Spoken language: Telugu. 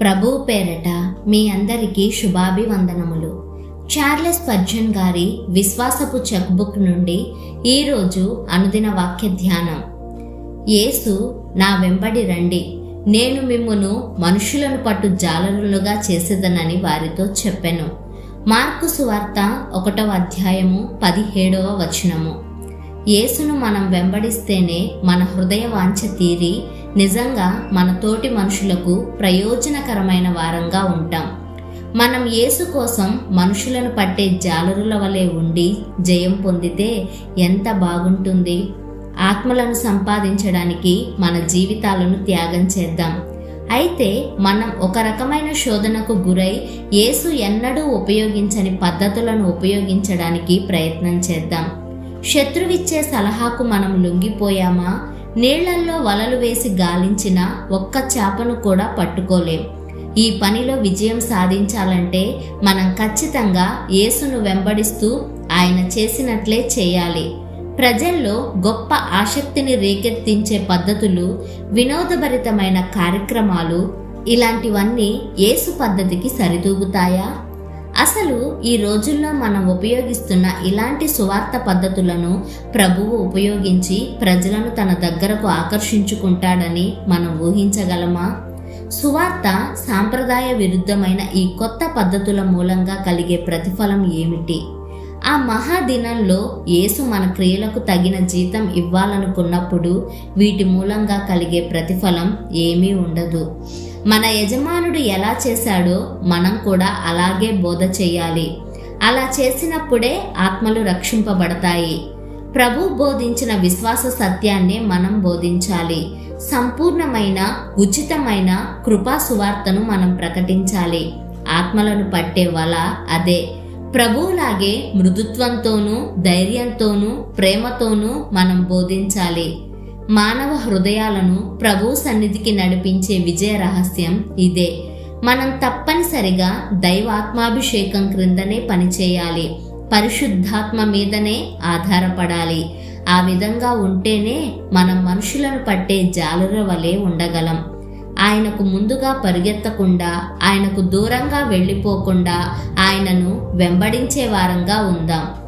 ప్రభు పేరట మీ అందరికీ శుభాభివందనములు. చార్లెస్ పర్జన్ గారి విశ్వాసపు చెక్బుక్ నుండి ఈరోజు అనుదిన వాక్య ధ్యానం. యేసు నా వెంబడి రండి. నేను మిమ్మును మనుషులను పట్టు జాలరులుగా చేసేదనని వారితో చెప్పాను. మార్కు సువార్త ఒకటవ అధ్యాయము పదిహేడవ వచనము. యేసును మనం వెంబడిస్తేనే మన హృదయ వాంఛ తీరి నిజంగా మన తోటి మనుషులకు ప్రయోజనకరమైన వారంగా ఉంటాం. మనం యేసు కోసం మనుషులను పట్టే జాలరుల వలె ఉండి జయం పొందితే ఎంత బాగుంటుంది? ఆత్మలను సంపాదించడానికి మన జీవితాలను త్యాగం చేద్దాం. అయితే మనం ఒక రకమైన శోధనకు గురై యేసు ఎన్నడూ ఉపయోగించని పద్ధతులను ఉపయోగించడానికి ప్రయత్నం చేద్దాం. శత్రువిచ్చే సలహాకు మనం లొంగిపోయామా? నీళ్ళల్లో వలలు వేసి గాలించిన ఒక్క చేపను కూడా పట్టుకోలేం. ఈ పనిలో విజయం సాధించాలంటే మనం ఖచ్చితంగా యేసును వెంబడిస్తూ ఆయన చేసినట్లే చేయాలి. ప్రజల్లో గొప్ప ఆసక్తిని రేకెత్తించే పద్ధతులు వినోదభరితమైన కార్యక్రమాలు ఇలాంటివన్నీ యేసు పద్ధతికి సరితూగుతాయా? అసలు ఈ రోజుల్లో మనం ఉపయోగిస్తున్న ఇలాంటి సువార్త పద్ధతులను ప్రభువు ఉపయోగించి ప్రజలను తన దగ్గరకు ఆకర్షించుకుంటాడని మనం ఊహించగలమా? సువార్త సాంప్రదాయ విరుద్ధమైన ఈ కొత్త పద్ధతుల మూలంగా కలిగే ప్రతిఫలం ఏమిటి? ఆ మహాదినంలో యేసు మన క్రియలకు తగిన జీతం ఇవ్వాలనుకున్నప్పుడు వీటి మూలంగా కలిగే ప్రతిఫలం ఏమీ ఉండదు. మన యజమానుడు ఎలా చేశాడో మనం కూడా అలాగే బోధ చేయాలి. అలా చేసినప్పుడే ఆత్మలు రక్షింపబడతాయి. ప్రభు బోధించిన విశ్వాస సత్యాన్నే మనం బోధించాలి. సంపూర్ణమైన ఉచితమైన కృపా సువార్తను మనం ప్రకటించాలి. ఆత్మలను పట్టే వల అదే. ప్రభువులాగే మృదుత్వంతోనూ ధైర్యంతోనూ ప్రేమతోనూ మనం బోధించాలి. మానవ హృదయాలను ప్రభు సన్నిధికి నడిపించే విజయ రహస్యం ఇదే. మనం తప్పనిసరిగా దైవాత్మాభిషేకం క్రిందనే పనిచేయాలి. పరిశుద్ధాత్మ మీదనే ఆధారపడాలి. ఆ విధంగా ఉంటేనే మనం మనుషులను పట్టే జాలర వలె ఉండగలం. ఆయనకు ముందుగా పరిగెత్తకుండా ఆయనకు దూరంగా వెళ్ళిపోకుండా ఆయనను వెంబడించే వారంగా ఉందాం.